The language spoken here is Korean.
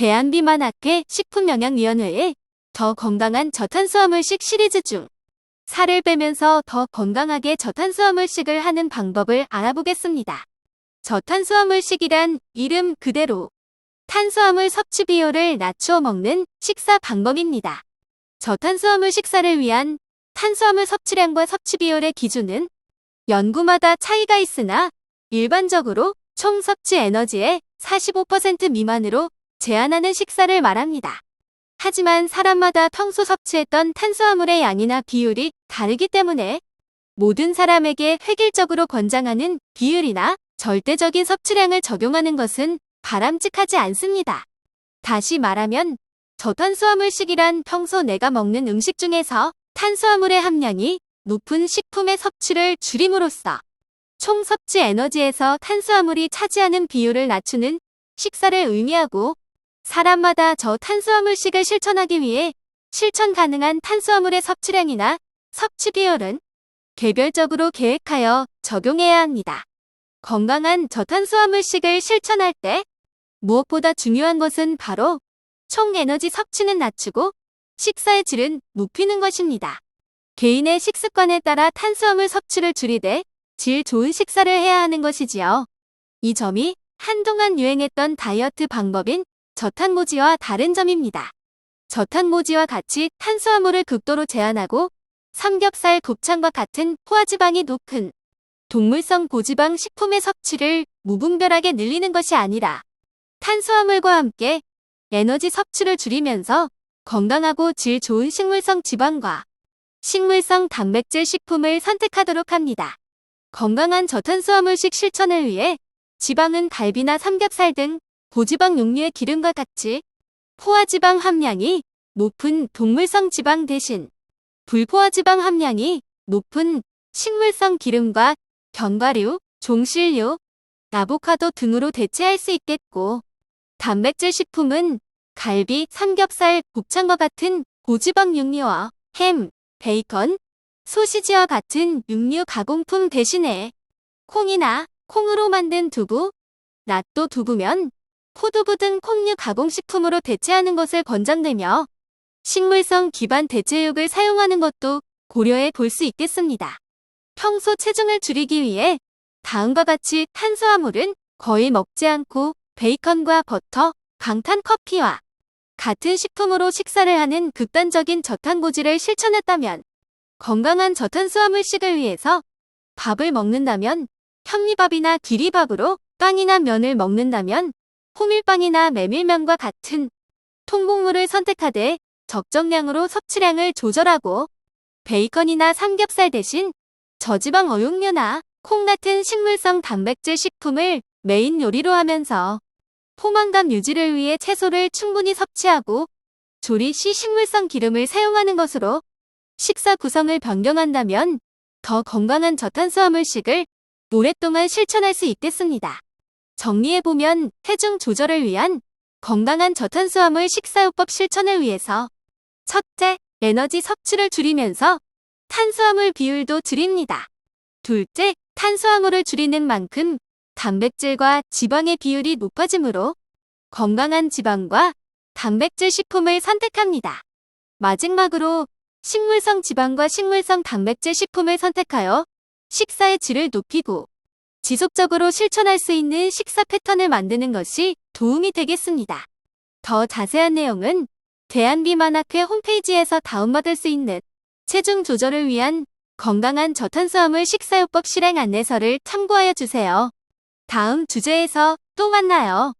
대한비만학회 식품영양위원회의 더 건강한 저탄수화물식 시리즈 중 살을 빼면서 더 건강하게 저탄수화물식을 하는 방법을 알아보겠습니다. 저탄수화물식이란 이름 그대로 탄수화물 섭취 비율을 낮추어 먹는 식사 방법입니다. 저탄수화물 식사를 위한 탄수화물 섭취량과 섭취 비율의 기준은 연구마다 차이가 있으나 일반적으로 총 섭취 에너지의 45% 미만으로 제한하는 식사를 말합니다. 하지만 사람마다 평소 섭취했던 탄수화물의 양이나 비율이 다르기 때문에 모든 사람에게 획일적으로 권장하는 비율이나 절대적인 섭취량을 적용하는 것은 바람직하지 않습니다. 다시 말하면 저탄수화물식이란 평소 내가 먹는 음식 중에서 탄수화물의 함량이 높은 식품의 섭취를 줄임으로써 총 섭취 에너지에서 탄수화물이 차지하는 비율을 낮추는 식사를 의미하고 사람마다 저 탄수화물식을 실천하기 위해 실천 가능한 탄수화물의 섭취량이나 섭취 비율은 개별적으로 계획하여 적용해야 합니다. 건강한 저탄수화물식을 실천할 때 무엇보다 중요한 것은 바로 총 에너지 섭취는 낮추고 식사의 질은 높이는 것입니다. 개인의 식습관에 따라 탄수화물 섭취를 줄이되 질 좋은 식사를 해야 하는 것이지요. 이 점이 한동안 유행했던 다이어트 방법인 저탄모지와 다른 점입니다. 저탄모지와 같이 탄수화물을 극도로 제한하고 삼겹살, 곱창과 같은 포화지방이 높은 동물성 고지방 식품의 섭취를 무분별하게 늘리는 것이 아니라 탄수화물과 함께 에너지 섭취를 줄이면서 건강하고 질 좋은 식물성 지방과 식물성 단백질 식품을 선택하도록 합니다. 건강한 저탄수화물식 실천을 위해 지방은 갈비나 삼겹살 등 고지방 육류의 기름과 같이 포화지방 함량이 높은 동물성 지방 대신 불포화지방 함량이 높은 식물성 기름과 견과류, 종실류, 아보카도 등으로 대체할 수 있겠고 단백질 식품은 갈비, 삼겹살, 곱창과 같은 고지방 육류와 햄, 베이컨, 소시지와 같은 육류 가공품 대신에 콩이나 콩으로 만든 두부, 낫또 두부면, 포두부 등 콩류 가공식품으로 대체하는 것을 권장되며 식물성 기반 대체육을 사용하는 것도 고려해 볼 수 있겠습니다. 평소 체중을 줄이기 위해 다음과 같이 탄수화물은 거의 먹지 않고 베이컨과 버터, 강탄 커피와 같은 식품으로 식사를 하는 극단적인 저탄고지를 실천했다면 건강한 저탄수화물식을 위해서 밥을 먹는다면 현미밥이나 기리밥으로 빵이나 면을 먹는다면 호밀빵이나 메밀면과 같은 통곡물을 선택하되 적정량으로 섭취량을 조절하고 베이컨이나 삼겹살 대신 저지방 어육류나 콩 같은 식물성 단백질 식품을 메인 요리로 하면서 포만감 유지를 위해 채소를 충분히 섭취하고 조리 시 식물성 기름을 사용하는 것으로 식사 구성을 변경한다면 더 건강한 저탄수화물식을 오랫동안 실천할 수 있겠습니다. 정리해보면 체중 조절을 위한 건강한 저탄수화물 식사요법 실천을 위해서 첫째, 에너지 섭취를 줄이면서 탄수화물 비율도 줄입니다. 둘째, 탄수화물을 줄이는 만큼 단백질과 지방의 비율이 높아지므로 건강한 지방과 단백질 식품을 선택합니다. 마지막으로 식물성 지방과 식물성 단백질 식품을 선택하여 식사의 질을 높이고 지속적으로 실천할 수 있는 식사 패턴을 만드는 것이 도움이 되겠습니다. 더 자세한 내용은 대한비만학회 홈페이지에서 다운받을 수 있는 체중 조절을 위한 건강한 저탄수화물 식사요법 실행 안내서를 참고하여 주세요. 다음 주제에서 또 만나요.